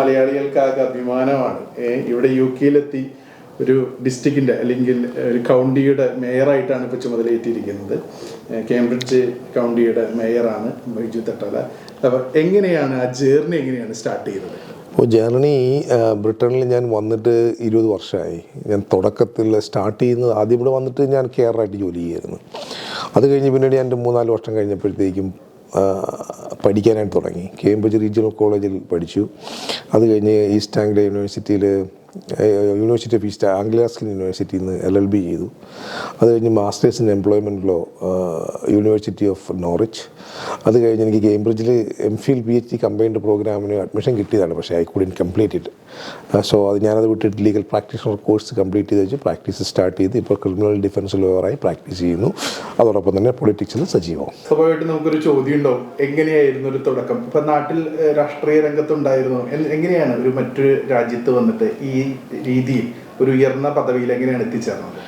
മലയാളികൾക്കാകെ അഭിമാനമാണ്. ഇവിടെ യു കെയിലെത്തി ഒരു ഡിസ്ട്രിക്റ്റിന്റെ അല്ലെങ്കിൽ ഒരു കൗണ്ടിയുടെ മേയറായിട്ടാണ് ഇപ്പോൾ ചുമതലയേറ്റിയിരിക്കുന്നത് കേംബ്രിഡ്ജ് കൗണ്ടിയുടെ മേയറാണ് ബൈജു തട്ടാല. അപ്പോൾ എങ്ങനെയാണ് ആ ജേർണി എങ്ങനെയാണ് സ്റ്റാർട്ട് ചെയ്തത്? അപ്പോൾ ജേർണി ബ്രിട്ടനിൽ ഞാൻ വന്നിട്ട് ഇരുപത് വർഷമായി. ഞാൻ തുടക്കത്തിൽ സ്റ്റാർട്ട് ചെയ്യുന്നത് ആദ്യം ഇവിടെ വന്നിട്ട് ഞാൻ കെയറായിട്ട് ജോലി ചെയ്യുമായിരുന്നു അത് കഴിഞ്ഞ് പിന്നീട് ഒരു മൂന്നാൽ വർഷം കഴിഞ്ഞപ്പോഴത്തേക്കും പഠിക്കാനായിട്ട് തുടങ്ങി. കേംബ്രിഡ്ജ് റീജിയണൽ കോളേജിൽ പഠിച്ചു. അത് കഴിഞ്ഞ് ഈസ്റ്റ് ആംഗ്ല യൂണിവേഴ്സിറ്റിയിൽ യൂണിവേഴ്സിറ്റി ഓഫ് ഈസ്റ്റ് ആംഗ്ലാസ്കിൻ യൂണിവേഴ്സിറ്റിയിൽ നിന്ന് എൽ എൽ ബി ചെയ്തു. അത് കഴിഞ്ഞ് masters in employment law university of Norwich അത് കഴിഞ്ഞ് എനിക്ക് കേംബ്രിഡ്ജിൽ M Phil P H D combined പ്രോഗ്രാമിന് അഡ്മിഷൻ കിട്ടിയതാണ്. പക്ഷേ I couldn't complete it so അത് ഞാനത് വിട്ടിട്ട് ലീഗൽ പ്രാക്ടീഷണർ കോഴ്സ് കംപ്ലീറ്റ് ചെയ്ത് വെച്ച് പ്രാക്ടീസ് സ്റ്റാർട്ട് ചെയ്ത് ഇപ്പോൾ ക്രിമിനൽ ഡിഫൻസ് ലോയറായി പ്രാക്ടീസ് ചെയ്യുന്നു. അതോടൊപ്പം തന്നെ പൊളിറ്റിക്സിൽ സജീവം. സ്വാഭാവികമായിട്ട് നമുക്കൊരു ചോദ്യം ഉണ്ടോ എങ്ങനെയായിരുന്നു ഒരു തുടക്കം? ഇപ്പം നാട്ടിൽ രാഷ്ട്രീയ രംഗത്തുണ്ടായിരുന്നു? എങ്ങനെയാണ് ഒരു മറ്റൊരു രാജ്യത്ത് വന്നിട്ട് ഈ രീതിയിൽ ഒരു ഉയർന്ന പദവിയിൽ എങ്ങനെയാണ് എത്തിച്ചേർന്നത്?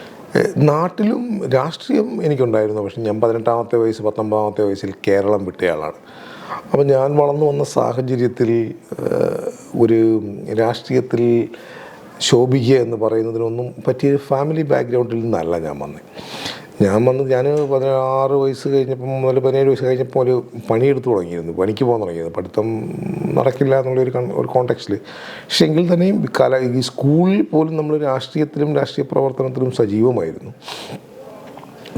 നാട്ടിലും രാഷ്ട്രീയം എനിക്കുണ്ടായിരുന്നു. പക്ഷെ ഞാൻ പതിനെട്ടാമത്തെ വയസ്സ് പത്തൊമ്പതാമത്തെ വയസ്സിൽ കേരളം വിട്ടയാളാണ് അപ്പോൾ ഞാൻ വളർന്നു വന്ന സാഹചര്യത്തിൽ ഒരു രാഷ്ട്രീയത്തിൽ ശോഭിക്കുക എന്ന് പറയുന്നതിനൊന്നും പറ്റിയ ഫാമിലി ബാക്ക്ഗ്രൗണ്ടിൽ നിന്നല്ല ഞാൻ വന്നത് ഞാൻ വന്ന് ഞാൻ പതിനാറ് വയസ്സ് കഴിഞ്ഞപ്പം മുതൽ പതിനേഴ് വയസ്സ് കഴിഞ്ഞപ്പോൾ ഒരു പണിയെടുത്ത് തുടങ്ങിയിരുന്നു. പണിക്ക് പോകാൻ തുടങ്ങിയത് പഠിത്തം നടക്കില്ല എന്നുള്ളൊരു ഒരു കോണ്ടെക്സ്റ്റിൽ പക്ഷേ എങ്കിൽ തന്നെയും കല ഈ സ്കൂളിൽ പോലും നമ്മൾ രാഷ്ട്രീയത്തിലും രാഷ്ട്രീയ പ്രവർത്തനത്തിലും സജീവമായിരുന്നു.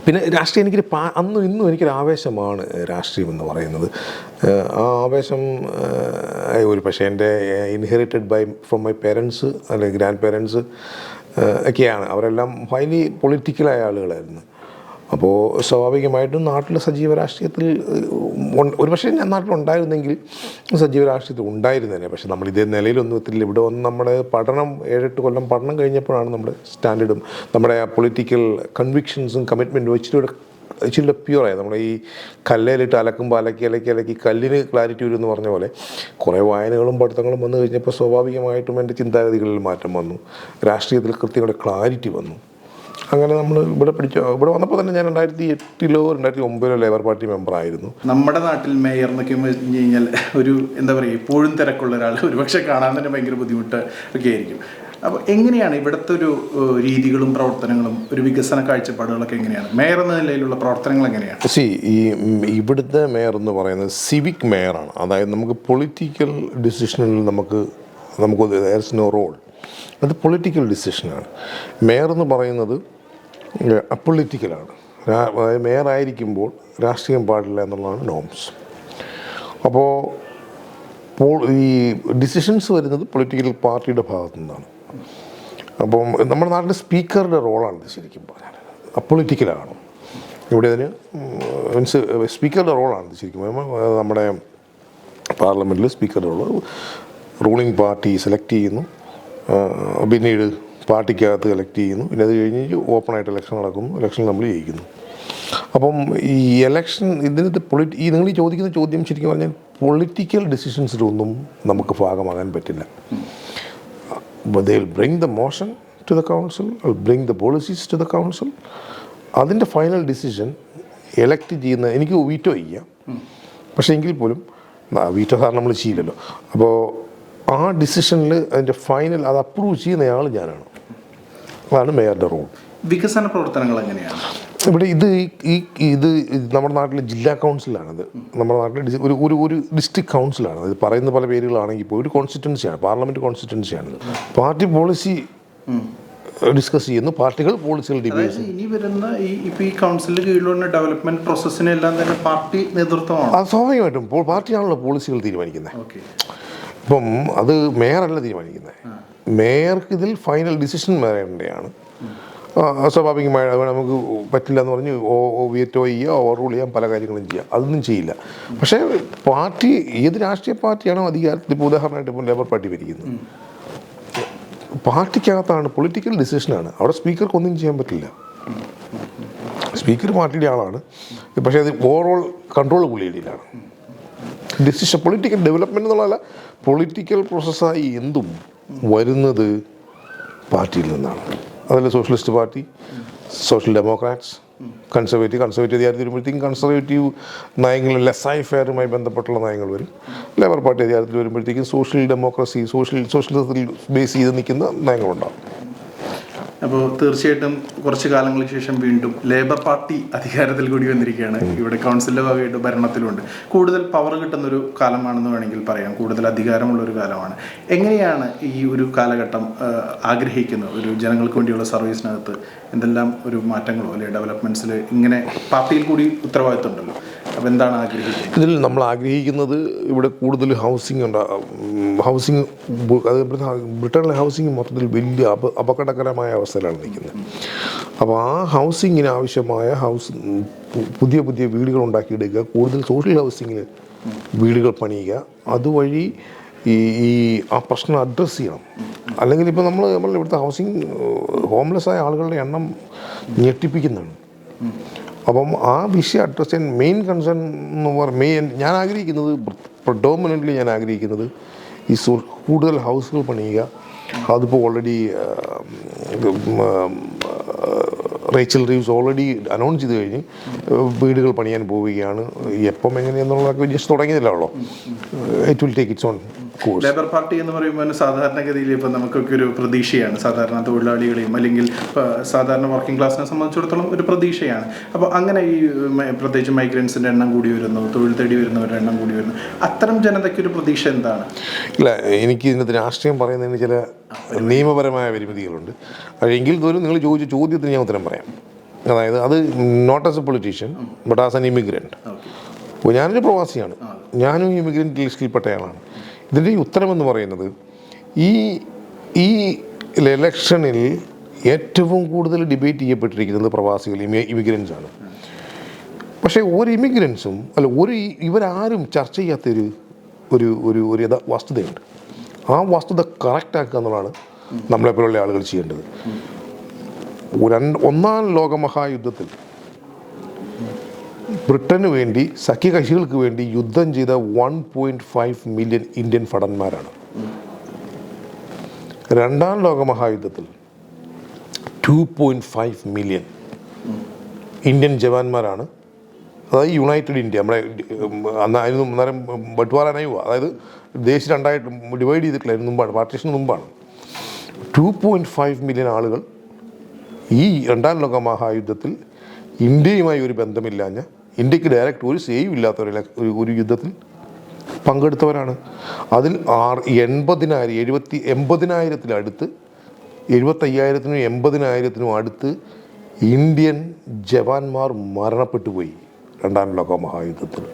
പിന്നെ രാഷ്ട്രീയം എനിക്കൊരു പാ അന്നും ഇന്നും എനിക്കൊരു ആവേശമാണ് രാഷ്ട്രീയം എന്ന് പറയുന്നത്. ആ ആവേശം ഒരു പക്ഷേ എന്റെ inherited by from my parents അല്ലെങ്കിൽ ഗ്രാൻഡ് പേരൻസ് ഒക്കെയാണ്. അവരെല്ലാം ഹൈലി പൊളിറ്റിക്കലായ ആളുകളായിരുന്നു. അപ്പോൾ സ്വാഭാവികമായിട്ടും നാട്ടിലെ സജീവ രാഷ്ട്രീയത്തിൽ ഒരുപക്ഷെ ഒരു പക്ഷേ ഞാൻ നാട്ടിലുണ്ടായിരുന്നെങ്കിൽ സജീവ രാഷ്ട്രീയത്തിൽ ഉണ്ടായിരുന്നേനെ. പക്ഷേ നമ്മൾ ഇതേ നിലയിലൊന്നും എത്തില്ല ഇവിടെ വന്ന് നമ്മുടെ പഠനം ഏഴെട്ട് കൊല്ലം പഠനം കഴിഞ്ഞപ്പോഴാണ് നമ്മുടെ സ്റ്റാൻഡേർഡും നമ്മുടെ പൊളിറ്റിക്കൽ കൺവിക്ഷൻസും കമ്മിറ്റ്മെന്റും ഇച്ചിരി ഇച്ചിരി പ്യൂറായി നമ്മുടെ ഈ കല്ലേലിട്ട് അലക്കുമ്പോൾ അലക്കി അലക്കി അലക്കി കല്ലിന് ക്ലാരിറ്റി വരും എന്ന് പറഞ്ഞ പോലെ കുറേ വായനകളും പഠിത്തങ്ങളും വന്നു കഴിഞ്ഞപ്പോൾ സ്വാഭാവികമായിട്ടും എന്റെ ചിന്താഗതികളിൽ മാറ്റം വന്നു. രാഷ്ട്രീയത്തിൽ കൃത്യങ്ങളുടെ ക്ലാരിറ്റി വന്നു. അങ്ങനെ നമ്മൾ ഇവിടെ പിടിച്ചു ഇവിടെ വന്നപ്പോൾ തന്നെ ഞാൻ രണ്ടായിരത്തി എട്ടിലോ രണ്ടായിരത്തി ഒമ്പതിലോ ലേബർ പാർട്ടി മെമ്പർ ആയിരുന്നു. നമ്മുടെ നാട്ടിൽ മേയർ എന്നൊക്കെ പറഞ്ഞു കഴിഞ്ഞാൽ ഒരു എന്താ പറയുക ഇപ്പോഴും തിരക്കുള്ള ഒരാൾ ഒരുപക്ഷെ കാണാൻ തന്നെ ഭയങ്കര ബുദ്ധിമുട്ട് ഒക്കെ ആയിരിക്കും. അപ്പോൾ എങ്ങനെയാണ് ഇവിടുത്തെ ഒരു രീതികളും പ്രവർത്തനങ്ങളും ഒരു വികസന കാഴ്ചപ്പാടുകളൊക്കെ എങ്ങനെയാണ്? മേയർ എന്ന നിലയിലുള്ള പ്രവർത്തനങ്ങൾ എങ്ങനെയാണ്? സി ഈ ഇവിടുത്തെ മേയർ എന്ന് പറയുന്നത് സിവിക് മേയറാണ് അതായത് നമുക്ക് പൊളിറ്റിക്കൽ ഡിസിഷനിൽ നമുക്ക് നമുക്ക് നോ റോൾ അത് പൊളിറ്റിക്കൽ ഡിസിഷനാണ് മേയർ എന്ന് പറയുന്നത് അപ്പൊളിറ്റിക്കലാണ് ആയിരിക്കുമ്പോൾ രാഷ്ട്രീയം പാടില്ല എന്നുള്ളതാണ് നോംസ്. അപ്പോൾ പോൾ ഈ ഡിസിഷൻസ് വരുന്നത് പൊളിറ്റിക്കൽ പാർട്ടിയുടെ ഭാഗത്തു നിന്നാണ്. അപ്പം നമ്മുടെ നാട്ടിൽ സ്പീക്കറുടെ റോളാണ് ശരിക്കും പറഞ്ഞാൽ അപ്പൊളിറ്റിക്കലാണ് ഇവിടെ അതിന് മീൻസ് സ്പീക്കറുടെ റോളാണ് ശരിക്കും നമ്മുടെ പാർലമെന്റിൽ സ്പീക്കറുടെ റോൾ. റൂളിംഗ് പാർട്ടി സെലക്ട് ചെയ്യുന്നു. പിന്നീട് പാർട്ടിക്കകത്ത് കളക്ട് ചെയ്യുന്നു. പിന്നെ അത് കഴിഞ്ഞ് ഓപ്പണായിട്ട് ഇലക്ഷൻ നടക്കുന്നു. ഇലക്ഷൻ നമ്മൾ ജയിക്കുന്നു. അപ്പം ഈ ഇലക്ഷൻ ഇതിനകത്ത് പൊളിറ്റി ഈ നിങ്ങൾ ഈ ചോദിക്കുന്ന ചോദ്യം ശരിക്കും പറഞ്ഞാൽ പൊളിറ്റിക്കൽ ഡിസിഷൻസിലൊന്നും നമുക്ക് ഭാഗമാകാൻ പറ്റില്ല. They will bring the motion to the council bring the policies to the council അതിന്റെ ഫൈനൽ ഡിസിഷൻ എലക്ട് ചെയ്യുന്ന എനിക്ക് വീറ്റോ ചെയ്യാം. പക്ഷേ എങ്കിൽ പോലും വീറ്റോ സാറിന് നമ്മൾ ചെയ്യില്ലല്ലോ അപ്പോൾ ആ ഡിസിഷനിൽ അതിന്റെ ഫൈനൽ അത് അപ്രൂവ് ചെയ്യുന്നയാൾ ഞാനാണ്. അതാണ് മേയറുടെ റോൾ വികസന പ്രവർത്തനങ്ങൾ എങ്ങനെയാണ്? ഇവിടെ ഇത് ഈ ഇത് നമ്മുടെ നാട്ടിലെ ജില്ലാ കൗൺസിലാണിത്. നമ്മുടെ നാട്ടിലെ ഒരു ഒരു ഒരു ഡിസ്ട്രിക്ട് കൗൺസിലാണ് ഇത് പറയുന്ന പല പേരുകളാണെങ്കിൽ ഇപ്പോൾ ഒരു കോൺസ്റ്റിറ്റ്യൻസിയാണ് പാർലമെന്റ് കോൺസ്റ്റിറ്റൻസിയാണ് പാർട്ടി പോളിസി ഡിസ്കസ് ചെയ്യുന്നു പാർട്ടികൾ പോളിസികൾ ഡിബേറ്റ് ഇനി വരുന്ന ഈ ഇപ്പോൾ ഈ കൗൺസിലിന് കീഴിലുള്ള ഡെവലപ്മെന്റ് പ്രോസസ്സിനെല്ലാം തന്നെ പാർട്ടി നേതൃത്വമാണ്. സ്വാഭാവികമായിട്ടും പാർട്ടിയാണല്ലോ പോളിസികൾ തീരുമാനിക്കുന്നത്. ഇപ്പം അത് മേയറല്ല തീരുമാനിക്കുന്നത്. മേയർക്ക് ഇതിൽ ഫൈനൽ ഡിസിഷൻ മേയറിന്റെയാണ് അസ്വാഭാവികമായ സ്വാഭാവികമായി നമുക്ക് പറ്റില്ല എന്ന് പറഞ്ഞ് ഓ വിയറ്റോ ചെയ്യുക ഓവർ റൂൾ ചെയ്യാം പല കാര്യങ്ങളും ചെയ്യാം. അതൊന്നും ചെയ്യില്ല. പക്ഷേ പാർട്ടി ഏത് രാഷ്ട്രീയ പാർട്ടിയാണോ അധികാരത്തിൽ ഇപ്പോൾ ഉദാഹരണമായിട്ട് ഇപ്പോൾ ലേബർ പാർട്ടി ഭരിക്കുന്നത്. പാർട്ടിക്കകത്താണ് പൊളിറ്റിക്കൽ ഡിസിഷനാണ് അവിടെ സ്പീക്കർക്ക് ഒന്നും ചെയ്യാൻ പറ്റില്ല. സ്പീക്കർ പാർട്ടിയുടെ ആളാണ്. പക്ഷേ അത് ഓവറോൾ കൺട്രോൾ പുള്ളിയുടെയിലാണ്. ഡിസിഷൻ പൊളിറ്റിക്കൽ ഡെവലപ്മെന്റ് എന്നുള്ളതല്ല പൊളിറ്റിക്കൽ പ്രോസസ്സായി എന്തും വരുന്നത് പാർട്ടിയിൽ നിന്നാണ്. അതിൽ socialist party? Social democrats conservative conservative അധികാരത്തിൽ വരുമ്പോഴത്തേക്കും കൺസർവേറ്റീവ് നയങ്ങൾ ലെസ്സായ ഫെയറുമായി ബന്ധപ്പെട്ടുള്ള നയങ്ങൾ വരും. ലേബർ പാർട്ടി അധികാരത്തിൽ വരുമ്പോഴത്തേക്കും സോഷ്യൽ ഡെമോക്രസി സോഷ്യൽ സോഷ്യലിസത്തിൽ ബേസ് ചെയ്ത് നിൽക്കുന്ന നയങ്ങളുണ്ടാവും. അപ്പോൾ തീർച്ചയായിട്ടും കുറച്ച് കാലങ്ങൾക്ക് ശേഷം വീണ്ടും ലേബർ പാർട്ടി അധികാരത്തിൽ കൂടി വന്നിരിക്കുകയാണ്. ഇവിടെ കൗൺസിലർ ഭാഗമായിട്ട് ഭരണത്തിലുണ്ട്. കൂടുതൽ പവർ കിട്ടുന്ന ഒരു കാലമാണെന്ന് വേണമെങ്കിൽ പറയാം. കൂടുതൽ അധികാരമുള്ള ഒരു കാലമാണ്. എങ്ങനെയാണ് ഈ ഒരു കാലഘട്ടം ആഗ്രഹിക്കുന്നത്? ഒരു ജനങ്ങൾക്ക് വേണ്ടിയുള്ള സർവീസിനകത്ത് എന്തെല്ലാം ഒരു മാറ്റങ്ങളോ അല്ലെങ്കിൽ ഡെവലപ്മെന്റ്സിൽ ഇങ്ങനെ പാർട്ടിയിൽ കൂടി ഉത്തരവാദിത്വം ഉണ്ടല്ലോ? എന്താണ് ആഗ്രഹിക്കുന്നത്? ഇതിൽ നമ്മൾ ആഗ്രഹിക്കുന്നത് ഇവിടെ കൂടുതൽ ഹൗസിംഗ് ഹൗസിംഗ് ബ്രിട്ടനിലെ ഹൗസിംഗ് മൊത്തത്തിൽ വലിയ അപ അപകടകരമായ അവസ്ഥയിലാണ് നിൽക്കുന്നത്. അപ്പോൾ ആ ഹൗസിങ്ങിന് ആവശ്യമായ ഹൗസ് പുതിയ പുതിയ വീടുകൾ ഉണ്ടാക്കിയെടുക്കുക കൂടുതൽ സോഷ്യൽ ഹൗസിങ്ങിൽ വീടുകൾ പണിയുക അതുവഴി ഈ ഈ ആ പ്രശ്നം അഡ്രസ്സ് ചെയ്യണം. അല്ലെങ്കിൽ ഇപ്പോൾ നമ്മൾ നമ്മൾ ഇവിടുത്തെ ഹൗസിംഗ് ഹോംലെസ് ആയ ആളുകളുടെ എണ്ണം ഞെട്ടിപ്പിക്കുന്നതാണ് അപ്പം ആ വിഷയം അഡ്രസ് ചെയ്യാൻ മെയിൻ കൺസേൺ എന്ന് പറഞ്ഞാൽ മെയിൻ ഞാൻ ആഗ്രഹിക്കുന്നത് പ്രൊഡോമിനന്റ്ലി ഞാൻ ആഗ്രഹിക്കുന്നത് ഈ സു കൂടുതൽ ഹൗസുകൾ പണിയുക. അതിപ്പോൾ already Rachel Reeves already announce ചെയ്ത് കഴിഞ്ഞ് വീടുകൾ പണിയാൻ പോവുകയാണ്. എപ്പം എങ്ങനെയെന്നുള്ളതൊക്കെ just തുടങ്ങിയതല്ലോ it will take it's on Labour party എന്ന് പറയുമ്പോൾ സാധാരണഗതിയിൽ ഇപ്പം നമുക്കൊക്കെ ഒരു പ്രതീക്ഷയാണ്. സാധാരണ തൊഴിലാളികളെയും അല്ലെങ്കിൽ സാധാരണ വർക്കിംഗ് ക്ലാസ്സിനെ സംബന്ധിച്ചിടത്തോളം ഒരു പ്രതീക്ഷയാണ്. അപ്പോൾ അങ്ങനെ ഈ പ്രത്യേകിച്ച് മൈഗ്രൻസിന്റെ എണ്ണം കൂടി വരുന്നു തൊഴിൽ തേടി വരുന്നവരുടെ എണ്ണം കൂടി വരുന്നു. അത്തരം ജനതയ്ക്ക് ഒരു പ്രതീക്ഷ എന്താണ്? ഇല്ല എനിക്ക് ഇതിനകത്ത് രാഷ്ട്രീയം പറയുന്നതിന് ചില നിയമപരമായ പരിമിതികളുണ്ട്. എങ്കിൽ പോലും നിങ്ങൾ ചോദിച്ച ചോദ്യത്തിന് ഞാൻ ഉത്തരം പറയാം. അതായത് അത് not as a politician but as an immigrant അപ്പോൾ ഞാനൊരു പ്രവാസിയാണ്. ഞാനും ഇമിഗ്രന്റ് ലിസ്റ്റിൽപ്പെട്ടയാളാണ്. ഇതിന്റെ ഉത്തരമെന്ന് പറയുന്നത് ഈ ഈ ഇലക്ഷനിൽ ഏറ്റവും കൂടുതൽ ഡിബേറ്റ് ചെയ്യപ്പെട്ടിരിക്കുന്നത് പ്രവാസികൾ ഇമിഗ്രൻസ് ആണ്. പക്ഷേ ഒരു ഇമിഗ്രൻസും അല്ല ഒരു ഇവരാരും ചർച്ച ചെയ്യാത്തൊരു ഒരു ഒരു ഒരു വസ്തുതയുണ്ട്. ആ വസ്തുത കറക്റ്റ് ആക്കുക എന്നുള്ളതാണ് നമ്മളെപ്പോലുള്ള ആളുകൾ ചെയ്യേണ്ടത്. രണ്ട് ഒന്നാം ലോകമഹായുദ്ധത്തിൽ ബ്രിട്ടന് വേണ്ടി സഖ്യകക്ഷികൾക്ക് വേണ്ടി യുദ്ധം ചെയ്ത one point five million Indian ഭടന്മാരാണ്. രണ്ടാം ലോകമഹായുദ്ധത്തിൽ two point five million Indian ജവാന്മാരാണ്. അതായത് യുണൈറ്റഡ് ഇന്ത്യ നമ്മുടെ അന്ന് അതിന് അന്നേരം ബട്ട്വാല പോവുക അതായത് ദേശം രണ്ടായിട്ട് ഡിവൈഡ് ചെയ്തിട്ടില്ല മുമ്പാണ് പാർട്ടീഷന് മുമ്പാണ്. ടു പോയിന്റ് ഫൈവ് മില്യൺ ആളുകൾ ഈ രണ്ടാം ലോക മഹായുദ്ധത്തിൽ ഇന്ത്യയുമായി ഒരു ബന്ധമില്ലാഞ്ഞ ഇന്ത്യയ്ക്ക് ഡയറക്റ്റ് ഒരു സേവ് ഇല്ലാത്ത ഒരു ഒരു- യുദ്ധത്തിൽ പങ്കെടുത്തവരാണ്. അതിൽ ആറ് എൺപതിനായിരം എഴുപത്തി എൺപതിനായിരത്തിലടുത്ത് എഴുപത്തയ്യായിരത്തിനും എൺപതിനായിരത്തിനും അടുത്ത് ഇന്ത്യൻ ജവാന്മാർ മരണപ്പെട്ടു പോയി രണ്ടാം ലോക മഹായുദ്ധത്തിൽ.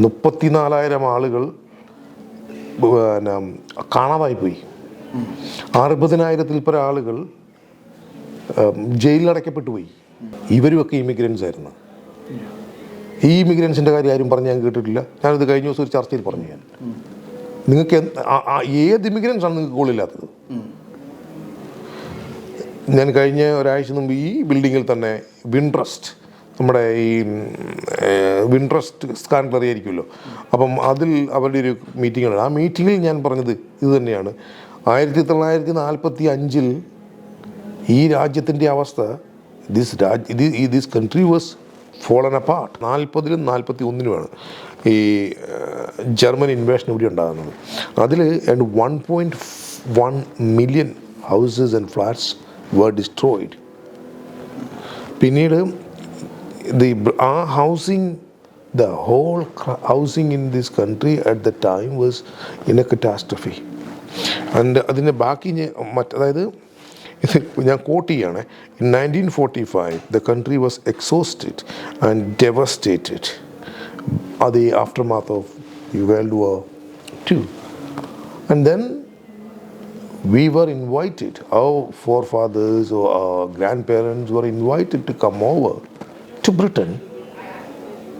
മുപ്പത്തിനാലായിരം ആളുകൾ പിന്നെ കാണാതായി പോയി. അറുപതിനായിരത്തിൽ പല ആളുകൾ ജയിലിൽ അടയ്ക്കപ്പെട്ടു പോയി. ഇവരുമൊക്കെ ഇമിഗ്രൻസ് ആയിരുന്നു. ഈ ഇമിഗ്രൻസിന്റെ കാര്യം ആരും പറഞ്ഞ് ഞാൻ കേട്ടിട്ടില്ല. ഞാനിത് കഴിഞ്ഞ ദിവസം ഒരു ചർച്ചയിൽ പറഞ്ഞു ഞാൻ. നിങ്ങൾക്ക് ഏത് ഇമിഗ്രൻസ് ആണ് നിങ്ങൾക്ക് കോളില്ലാത്തത് ഞാൻ കഴിഞ്ഞ ഒരാഴ്ച മുമ്പ് ഈ ബിൽഡിങ്ങിൽ തന്നെ വിൻട്രസ്റ്റ് നമ്മുടെ ഈ വിൻട്രസ്റ്റ് സ്കാൻഡർ ആയിരിക്കുമല്ലോ അപ്പം അതിൽ അവരുടെ ഒരു മീറ്റിംഗ് ആ മീറ്റിങ്ങിൽ ഞാൻ പറഞ്ഞത് ഇത് തന്നെയാണ്. ആയിരത്തി തൊള്ളായിരത്തി നാൽപ്പത്തി അഞ്ചിൽ ഈ രാജ്യത്തിന്റെ അവസ്ഥ this Raj this country was fallen apart നാൽപ്പതിലും നാൽപ്പത്തി ഒന്നിനുമാണ് ഈ ജർമ്മൻ ഇൻവേഷൻ ഇവിടെ ഉണ്ടാകുന്നത്. അതിൽ and one point one million houses and flats were destroyed പിന്നീട് ദി ആ housing the whole housing in this country at the time was in a catastrophe and അതിന്റെ ബാക്കി മറ്റ് അതായത് ഇത് ഞാൻ കോട്ട് ചെയ്യാണ് in nineteen forty five the country was exhausted and devastated അത് ഈ ആഫ്റ്റർ മാത്ത് ഓഫ് ഈ world war two and then we were invited, our forefathers or our grandparents were invited to come over to Britain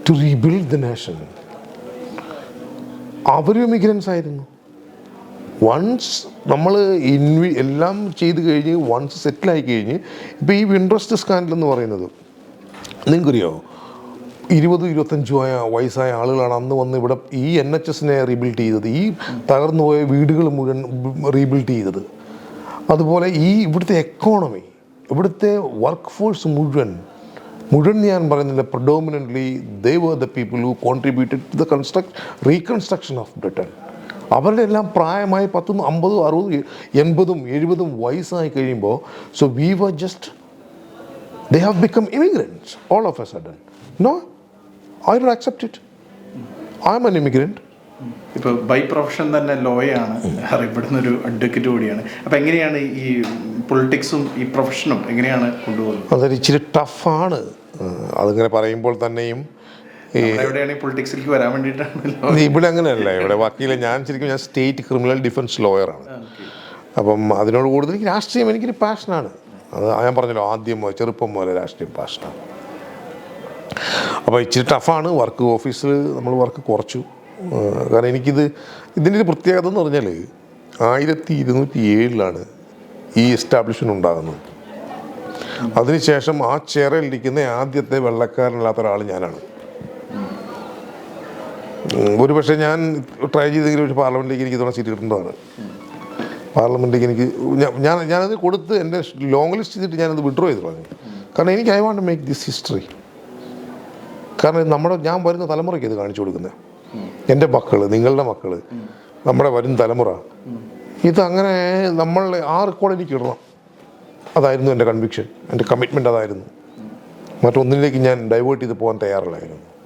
to rebuild the nation. അവരും immigrants ആയിരുന്നു once നമ്മൾ ഇൻവി എല്ലാം ചെയ്ത് കഴിഞ്ഞ് വൺസ് സെറ്റിലായി കഴിഞ്ഞ് ഇപ്പോൾ ഈ വിൻട്രസ്റ്റ് സ്കാൻഡൽ എന്ന് പറയുന്നത് നിങ്ങൾക്കറിയോ? ഇരുപതും ഇരുപത്തഞ്ചും ആയ വയസ്സായ ആളുകളാണ് അന്ന് വന്ന് ഇവിടെ ഈ എൻ എച്ച് എസിനെ റീബിൽഡ് ചെയ്തത്. ഈ തകർന്നു പോയ വീടുകൾ മുഴുവൻ റീബിൽഡ് ചെയ്തത്. അതുപോലെ ഈ ഇവിടുത്തെ എക്കോണമി ഇവിടുത്തെ വർക്ക് ഫോഴ്സ് മുഴുവൻ മുഴുവൻ ഞാൻ പറയുന്നില്ല predominantly they were the people who contributed to the construct reconstruction of Britain അവരുടെ എല്ലാം പ്രായമായി പത്തും അമ്പതും അറുപതും എൺപതും എഴുപതും വയസ്സായി കഴിയുമ്പോൾ so we were just they have become immigrants all of a sudden no I do accept it I am an immigrant ഇപ്പോൾ ബൈ പ്രൊഫഷൻ തന്നെ ലോയാണ് അറിയപ്പെടുന്ന ഒരു അഡ്വക്കേറ്റ് കൂടിയാണ്. അപ്പോൾ എങ്ങനെയാണ് ഈ പൊളിറ്റിക്സും ഈ പ്രൊഫഷനും എങ്ങനെയാണ് കൊണ്ടുപോകുന്നത്? അതൊരു ഇച്ചിരി ടഫാണ് അതിങ്ങനെ പറയുമ്പോൾ തന്നെയും ഈ നമ്മുടെ എവിടെയാണ് ഈ പൊളിറ്റിക്സിലേക്ക് വരാൻ ഇവിടെ അങ്ങനെയല്ല. ഇവിടെ വക്കീല ഞാൻ ശരിക്കും ഞാൻ സ്റ്റേറ്റ് ക്രിമിനൽ ഡിഫൻസ് ലോയറാണ് അപ്പം അതിനോട് കൂടുതൽ എനിക്ക് രാഷ്ട്രീയം എനിക്കൊരു പാഷനാണ് അത് ഞാൻ പറഞ്ഞല്ലോ ആദ്യം മുതൽ ചെറുപ്പം മുതൽ രാഷ്ട്രീയം പാഷനാണ് അപ്പോൾ ഇച്ചിരി ടഫാണ് വർക്ക് ഓഫീസിൽ നമ്മൾ വർക്ക് കുറച്ചു. കാരണം എനിക്കിത് ഇതിന്റെ ഒരു പ്രത്യേകത എന്ന് പറഞ്ഞാൽ ആയിരത്തി ഇരുന്നൂറ്റി ഏഴിലാണ് ഈ എസ്റ്റാബ്ലിഷ്മെന്റ് ഉണ്ടാകുന്നത്. അതിനുശേഷം ആ ചെയറിലിരിക്കുന്ന ആദ്യത്തെ വെള്ളക്കാരനല്ലാത്ത ഒരാൾ ഞാനാണ്. ഒരു പക്ഷേ ഞാൻ ട്രൈ ചെയ്തെങ്കിലും പക്ഷേ പാർലമെന്റിലേക്ക് എനിക്ക് ഇതോടെ സീറ്റ് കിട്ടേണ്ടതാണ് പാർലമെന്റിലേക്ക് എനിക്ക് ഞാൻ- ഞാനത് കൊടുത്ത് എന്റെ ലോങ് ലിസ്റ്റ് ചെയ്തിട്ട് ഞാനത് വിഡ്രോ ചെയ്ത് പറഞ്ഞു കാരണം എനിക്ക് I want make this history. കാരണം ഇത് നമ്മുടെ ഞാൻ വരുന്ന തലമുറയ്ക്ക് ഇത് കാണിച്ചു കൊടുക്കുന്നത് എന്റെ മക്കൾ നിങ്ങളുടെ മക്കൾ നമ്മുടെ വരും തലമുറ. ഇതങ്ങനെ നമ്മൾ ആ റെക്കോർഡ് എനിക്ക് ഇടണം. അതായിരുന്നു എന്റെ കൺവിക്ഷൻ എന്റെ കമ്മിറ്റ്മെന്റ് അതായിരുന്നു. മറ്റൊന്നിലേക്ക് ഞാൻ ഡൈവേർട്ട് ചെയ്ത് പോകാൻ തയ്യാറില്ലായിരുന്നു.